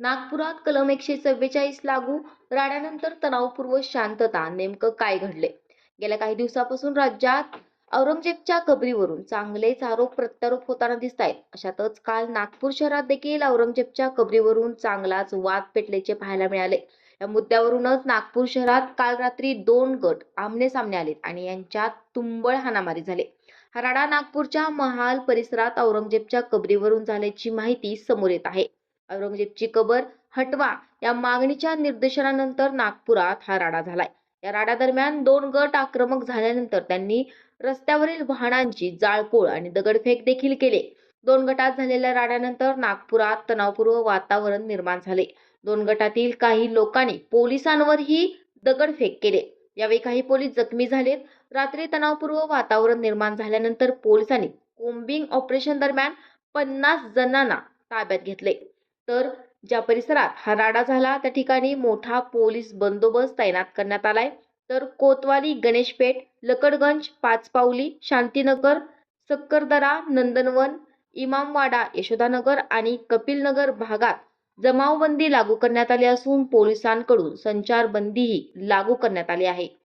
नागपुरात कलम एकशे चव्वेचाळीस लागू राड्यानंतर तणावपूर्व शांतता नेमकं काय घडले गेल्या काही दिवसापासून राज्यात औरंगजेबच्या कबरीवरून चांगलेच आरोप प्रत्यारोप होताना दिसत आहेत अशातच काल नागपूर शहरात देखील औरंगजेबच्या कबरीवरून चांगलाच वाद पेटल्याचे पाहायला मिळाले. या मुद्द्यावरूनच नागपूर शहरात काल रात्री दोन गट आमने सामने आले आणि यांच्यात तुंबळ हाणामारी झाली. हा राडा नागपूरच्या महाल परिसरात औरंगजेबच्या कबरीवरून झाल्याची माहिती समोर येत आहे. औरंगजेबची कबर हटवा या मागणीच्या निर्देशनानंतर नागपुरात हा राडा झालाय. या राड्यादरम्यान दोन गट आक्रमक झाल्यानंतर त्यांनी रस्त्यावरील वाहनांची जाळपोळ आणि दगडफेक देखील केले. दोन गटात झालेल्या राड्यानंतर नागपुरात तणावपूर्व वातावरण निर्माण झाले. दोन गटातील काही लोकांनी पोलिसांवरही दगडफेक केले. यावेळी काही पोलीस जखमी झालेत. रात्री तणावपूर्व वातावरण निर्माण झाल्यानंतर पोलिसांनी कोम्बिंग ऑपरेशन दरम्यान पन्नास जणांना ताब्यात घेतले. तर ज्या परिसरात हा राडा झाला त्या ठिकाणी मोठा पोलीस बंदोबस्त तैनात करण्यात आलाय. तर कोतवाली गणेशपेठ लकडगंज पाचपावली शांतीनगर सक्करदरा नंदनवन इमामवाडा यशोदानगर आणि कपिलनगर भागात जमावबंदी लागू करण्यात आली असून पोलिसांकडून संचारबंदीही लागू करण्यात आली आहे.